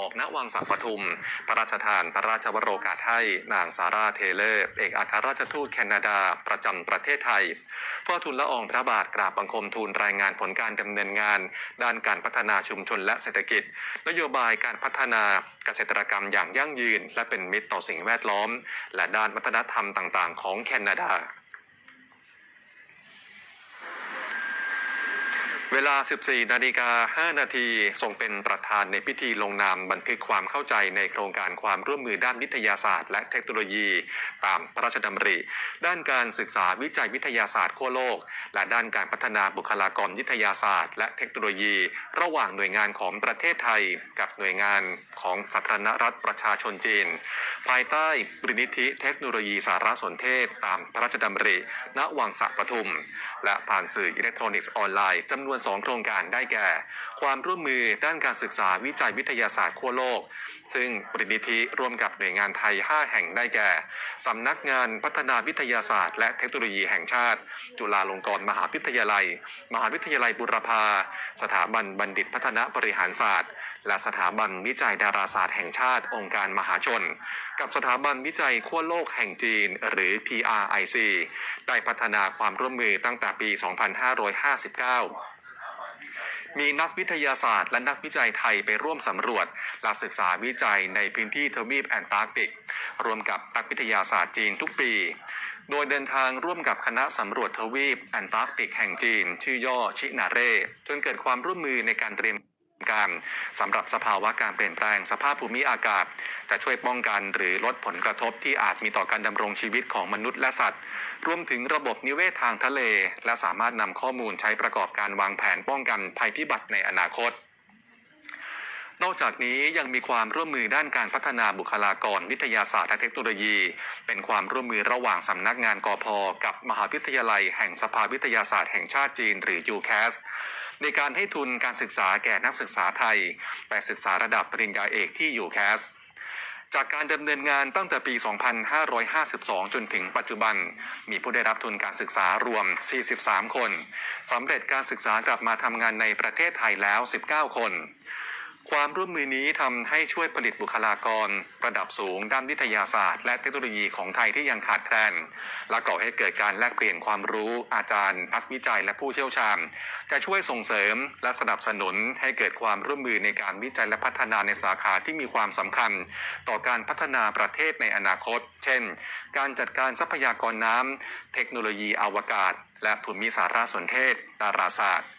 ออกณวังสักปทุม พระราชทานพระราชวโรกาสให้นางซาร่าเทเลอร์เอกอัครราชทูตแคนาดาประจำประเทศไทยเฝ้าทูลละอองพระบาทกราบบังคมทูลรายงานผลการดำเนินงาน ด้านการพัฒนาชุมชนและเศรษฐกิจ นโยบายการพัฒนาเกษตรกรรมอย่างยั่งยืน และเป็นมิตรต่อสิ่งแวดล้อม และด้านวัฒนธรรมต่าง ๆ ของแคนาดา วลา 14 นาฬิกา 5 นาทีทรงเป็นประธานในพิธีลงนามบันทึกความเข้าใจในโครงการความร่วมมือด้านวิทยาศาสตร์ และเทคโนโลยี ตามพระราชดำริ ด้านการศึกษาวิจัยวิทยาศาสตร์ทั่วโลก และด้านการพัฒนาบุคลากรวิทยาศาสตร์ และเทคโนโลยี ระหว่างหน่วยงานของประเทศไทย กับหน่วยงานของสาธารณรัฐประชาชนจีน ภายใต้บรินิธิเทคโนโลยีสารสนเทศ ตามพระราชดำริ ณ วังสะปทุม และผ่านสื่ออิเล็กทรอนิกส์ออนไลน์จำนวน2 โครงการได้แก่ ความร่วมมือด้านการศึกษาวิจัยวิทยาศาสตร์ทั่วโลก ซึ่งบรินิธิร่วมกับหน่วยงานไทย 5 แห่งได้แก่สำนักงานพัฒนาวิทยาศาสตร์ และเทคโนโลยีแห่งชาติ จุฬาลงกรณ์มหาวิทยาลัย มหาวิทยาลัยบุรพา สถาบันบัณฑิตพัฒนาบริหารศาสตร์ และสถาบันวิจัยดาราศาสตร์แห่งชาติ องค์การมหาชน กับสถาบันวิจัยขั้วโลกแห่งจีน หรือ PRIC ได้พัฒนาความร่วมมือตั้งแต่ปี 2559 มีนักวิทยาศาสตร์และนักวิจัยไทยไปร่วมสำรวจและศึกษาวิจัยในพื้นที่ทวีปแอนตาร์กติก รวมกับนักวิทยาศาสตร์จีนทุกปี โดยเดินทางร่วมกับคณะสำรวจทวีปแอนตาร์กติกแห่งจีน ชื่อย่อชินาเร่จนเกิดความร่วมมือในการเตรียม การสำหรับสภาวะการเปลี่ยนแปลงสภาพภูมิอากาศ จะช่วยป้องกันหรือลดผลกระทบที่อาจมีต่อการดำรงชีวิตของมนุษย์และสัตว์ รวมถึงระบบนิเวศทางทะเล และสามารถนำข้อมูลใช้ประกอบการวางแผนป้องกันภัยพิบัติในอนาคต นอกจากนี้ยังมีความร่วมมือด้านการพัฒนาบุคลากรวิทยาศาสตร์และเทคโนโลยี เป็นความร่วมมือระหว่างสำนักงานกพกับมหาวิทยาลัย แห่งสภาวิทยาศาสตร์แห่งชาติจีน หรือ UCAS ในการให้ทุนการศึกษาแก่นักศึกษาไทย ไปศึกษาระดับปริญญาเอกที่ยูแคสจากการดำเนินงานตั้งแต่ปี 2552 จนถึงปัจจุบัน มีผู้ได้รับทุนการศึกษารวม 43 คน สำเร็จการศึกษากลับมาทำงานในประเทศไทยแล้ว 19 คน ความร่วมมือนี้ทำให้ช่วยผลิตบุคลากร ระดับสูงด้านวิทยาศาสตร์และเทคโนโลยีของไทยที่ยังขาดแคลน และก่อให้เกิดการแลกเปลี่ยนความรู้อาจารย์นักวิจัยและผู้เชี่ยวชาญ จะช่วยส่งเสริมและสนับสนุนให้เกิดความร่วมมือในการวิจัยและพัฒนาในสาขาที่มีความสำคัญ ต่อการพัฒนาประเทศในอนาคต เช่น การจัดการทรัพยากรน้ำเทคโนโลยีอวกาศ และภูมิสารสนเทศ ดาราศาสตร์